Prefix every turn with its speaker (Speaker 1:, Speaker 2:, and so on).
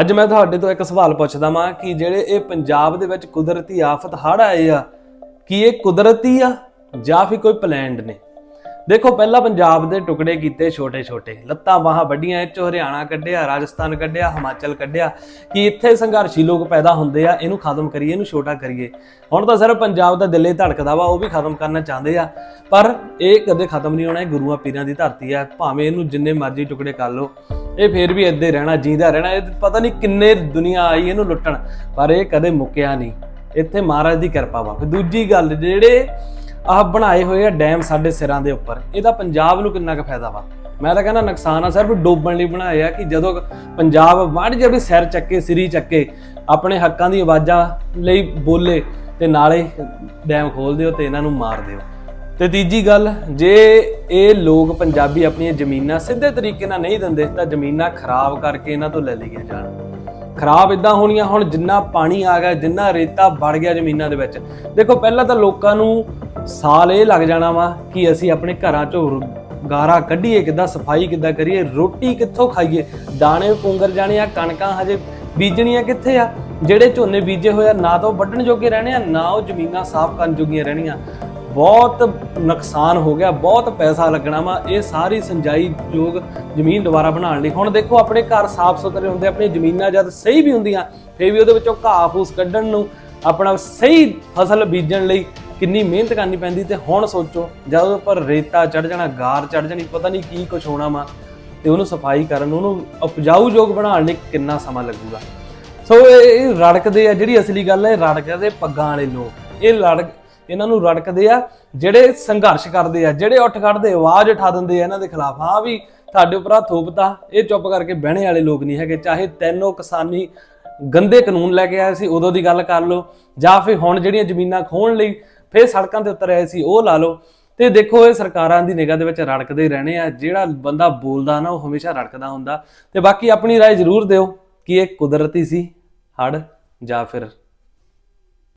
Speaker 1: ਅੱਜ ਮੈਂ ਤੁਹਾਡੇ ਤੋਂ ਇੱਕ ਸਵਾਲ ਪੁੱਛਦਾ ਵਾਂ ਕਿ ਜਿਹੜੇ ਇਹ ਪੰਜਾਬ ਦੇ ਵਿੱਚ ਕੁਦਰਤੀ ਆਫਤ ਹੜ੍ਹ ਆਏ ਆ, ਕੀ ਇਹ ਕੁਦਰਤੀ ਆ ਜਾਂ ਫਿਰ ਕੋਈ ਪਲੈਨਡ ਨੇ? ਦੇਖੋ, ਪਹਿਲਾਂ ਪੰਜਾਬ ਦੇ ਟੁਕੜੇ ਕੀਤੇ ਛੋਟੇ ਛੋਟੇ ਲੱਤਾਂ ਬਾਹਾਂ ਵੱਡੀਆਂ ਇਹ ਚੋਂ ਹਰਿਆਣਾ ਕੱਢਿਆ, ਰਾਜਸਥਾਨ ਕੱਢਿਆ, ਹਿਮਾਚਲ ਕੱਢਿਆ, ਕਿ ਇੱਥੇ ਸੰਘਰਸ਼ੀ ਲੋਕ ਪੈਦਾ ਹੁੰਦੇ ਆ, ਇਹਨੂੰ ਖਤਮ ਕਰੀਏ, ਇਹਨੂੰ ਛੋਟਾ ਕਰੀਏ? ਹੁਣ ਤਾਂ ਸਿਰਫ ਪੰਜਾਬ ਦਾ ਦਿਲੇ ਧੜਕਦਾ ਵਾ, ਉਹ ਵੀ ਖਤਮ ਕਰਨਾ ਚਾਹੁੰਦੇ ਆ। ਪਰ ਇਹ ਕਦੇ ਖਤਮ ਨਹੀਂ ਹੋਣਾ, ਇਹ ਗੁਰੂਆਂ ਪੀਰਾਂ ਦੀ ਧਰਤੀ ਆ, ਭਾਵੇਂ ਇਹਨੂੰ ਜਿੰਨੇ ਮਰਜ਼ੀ ਟੁਕੜੇ ਕਰ ਲਓ। ਇਹ ਫੇਰ ਵੀ ਇੱਦੇ ਰਹਿਣਾ, ਜੀਂਦਾ ਰਹਿਣਾ। ਇਹ ਪਤਾ ਨਹੀਂ ਕਿੰਨੇ ਦੁਨੀਆ ਆਈ ਇਹਨੂੰ ਲੁੱਟਣ, ਪਰ ਇਹ ਕਦੇ ਮੁੱਕਿਆ ਨਹੀਂ। ਇੱਥੇ ਮਹਾਰਾਜ ਦੀ ਕਿਰਪਾ ਵਾ। ਫਿਰ ਦੂਜੀ ਗੱਲ, ਜਿਹੜੇ ਆਹ ਬਣਾਏ ਹੋਏ ਆ ਡੈਮ ਸਾਡੇ ਸਿਰਾਂ ਦੇ ਉੱਪਰ, ਇਹਦਾ ਪੰਜਾਬ ਨੂੰ ਕਿੰਨਾ ਕੁ ਫਾਇਦਾ ਵਾ? ਮੈਂ ਤਾਂ ਕਹਿੰਦਾ ਨੁਕਸਾਨ ਆ, ਸਿਰਫ ਡੋਬਣ ਲਈ ਬਣਾਏ ਆ ਕਿ ਜਦੋਂ ਪੰਜਾਬ ਵੱਢ ਜਿਹੀ ਵੀ ਸਿਰ ਚੱਕੇ, ਸਿਰੀ ਚੱਕੇ, ਆਪਣੇ ਹੱਕਾਂ ਦੀ ਆਵਾਜ਼ਾਂ ਲਈ ਬੋਲੇ ਤੇ ਨਾਲੇ ਡੈਮ ਖੋਲ ਦਿਓ ਤੇ ਇਹਨਾਂ ਨੂੰ ਮਾਰ ਦਿਓ। ਤੇ ਤੀਜੀ ਗੱਲ, ਜੇ ਇਹ ਲੋਕ ਪੰਜਾਬੀ ਆਪਣੀਆਂ ਜ਼ਮੀਨਾਂ ਸਿੱਧੇ ਤਰੀਕੇ ਨਾਲ ਨਹੀਂ ਦਿੰਦੇ, ਤਾਂ ਜ਼ਮੀਨਾਂ ਖਰਾਬ ਕਰਕੇ ਇਹਨਾਂ ਤੋਂ ਲੈ ਲਈਆਂ ਜਾਣ। ਖਰਾਬ ਇਦਾਂ ਹੋਣੀਆਂ, ਹੁਣ ਜਿੰਨਾ ਪਾਣੀ ਆ ਗਿਆ, ਜਿੰਨਾ ਰੇਤਾ ਵੜ ਗਿਆ ਜ਼ਮੀਨਾਂ ਦੇ ਵਿੱਚ। ਦੇਖੋ, ਪਹਿਲਾਂ ਤਾਂ ਲੋਕਾਂ ਨੂੰ ਸਾਲ ਇਹ ਲੱਗ ਜਾਣਾ ਵਾ ਕਿ ਅਸੀਂ ਆਪਣੇ ਘਰਾਂ ਚੋਂ ਰ- ਗਾਰਾ ਕੱਢੀਏ, ਕਿੱਦਾਂ ਸਫ਼ਾਈ ਕਿੱਦਾਂ ਕਰੀਏ, ਰੋਟੀ ਕਿੱਥੋਂ ਖਾਈਏ? ਦਾਣੇ, ਪੁੰਗਰ ਜਾਣੇ ਆ, ਕਣਕਾਂ ਹਜੇ ਬੀਜਣੀਆਂ ਕਿੱਥੇ ਆ? ਜਿਹੜੇ ਝੋਨੇ ਬੀਜੇ ਹੋਏ ਆ, ਨਾ ਤਾਂ ਉਹ ਵੱਢਣ ਜੋਗੇ ਰਹਿਣੇ ਆ, ਨਾ ਉਹ ਜ਼ਮੀਨਾਂ ਸਾਫ਼ ਕਰਨ ਜੋਗੀਆਂ ਰਹਿਣੀਆਂ। ਬਹੁਤ ਨੁਕਸਾਨ ਹੋ ਗਿਆ, ਬਹੁਤ ਪੈਸਾ ਲੱਗਣਾ ਵਾ, ਇਹ ਸਾਰੀ ਸਿੰਜਾਈ ਯੋਗ ਜ਼ਮੀਨ ਦੁਬਾਰਾ ਬਣਾਉਣ ਲਈ। ਹੁਣ ਦੇਖੋ, ਆਪਣੇ ਘਰ ਸਾਫ਼ ਸੁਥਰੇ ਹੁੰਦੇ ਆਪਣੀ ਜ਼ਮੀਨਾਂ ਜਦ ਸਹੀ ਵੀ ਹੁੰਦੀਆਂ, ਫੇਰ ਵੀ ਉਹਦੇ ਵਿੱਚੋਂ ਘਾਹ ਫੂਸ ਕੱਢਣ ਨੂੰ, ਆਪਣਾ ਸਹੀ ਫਸਲ ਬੀਜਣ ਲਈ ਕਿੰਨੀ ਮਿਹਨਤ ਕਰਨੀ ਪੈਂਦੀ ਤੇ ਹੁਣ ਸੋਚੋ, ਜਦ ਉਹਦੇ ਉੱਪਰ ਰੇਤਾ ਚੜ ਜਾਣਾ, ਗਾਰ ਚੜ ਜਾਣੀ, ਪਤਾ ਨਹੀਂ ਕੀ ਕੁਝ ਹੋਣਾ ਵਾ, ਤੇ ਉਹਨੂੰ ਸਫ਼ਾਈ ਕਰਨ, ਉਹਨੂੰ ਉਪਜਾਊ ਯੋਗ ਬਣਾਉਣ ਲਈ ਕਿੰਨਾ ਸਮਾਂ ਲੱਗੂਗਾ। ਸੋ ਇਹ ਰੜਕਦੇ ਆ, ਜਿਹੜੀ ਅਸਲੀ ਗੱਲ ਹੈ, ਇਹ ਰੜਕਦੇ ਪੱਗਾਂ ਵਾਲੇ ਲੋਕ, ਇਹ ਲੜਕ ਇਹਨਾਂ ਨੂੰ ਰੜਕਦੇ ਆ ਜਿਹੜੇ ਸੰਘਰਸ਼ ਕਰਦੇ ਆ ਜਿਹੜੇ ਉੱਠ ਖੜਦੇ ਆਵਾਜ਼ ਉਠਾ ਦਿੰਦੇ ਆ ਇਹਨਾਂ ਦੇ ਖਿਲਾਫ ਹਾਂ ਵੀ ਤੁਹਾਡੇ ਉੱਪਰ ਆ ਥੋਪਤਾ ਇਹ ਚੁੱਪ ਕਰਕੇ ਬਹਿਣੇ ਵਾਲੇ ਲੋਕ ਨਹੀਂ ਹੈਗੇ ਚਾਹੇ ਤੈਨੋ ਕਿਸਾਨੀ ਗੰਦੇ ਕਾਨੂੰਨ ਲੈ ਕੇ ਆਏ ਸੀ ਉਦੋਂ ਦੀ ਗੱਲ ਕਰ ਲਓ ਜਾਂ ਫਿਰ ਹੁਣ ਜਿਹੜੀਆਂ ਜ਼ਮੀਨਾਂ ਖੋਣ ਲਈ ਫੇਰ ਸੜਕਾਂ ਤੇ ਉਤਰ ਆਏ ਸੀ ਉਹ ਲਾ ਲਓ ਤੇ ਦੇਖੋ ਇਹ ਸਰਕਾਰਾਂ ਦੀ ਨਿਗਾਹ ਦੇ ਵਿੱਚ ਰੜਕਦੇ ਹੀ ਰਹਿਣੇ ਆ ਜਿਹੜਾ ਬੰਦਾ ਬੋਲਦਾ ਨਾ ਉਹ ਹਮੇਸ਼ਾ ਰੜਕਦਾ ਹੁੰਦਾ ਤੇ ਬਾਕੀ ਆਪਣੀ رائے ਜ਼ਰੂਰ ਦਿਓ ਕਿ ਇਹ ਕੁਦਰਤੀ ਸੀ ਹੜ ਜਾਂ ਫਿਰ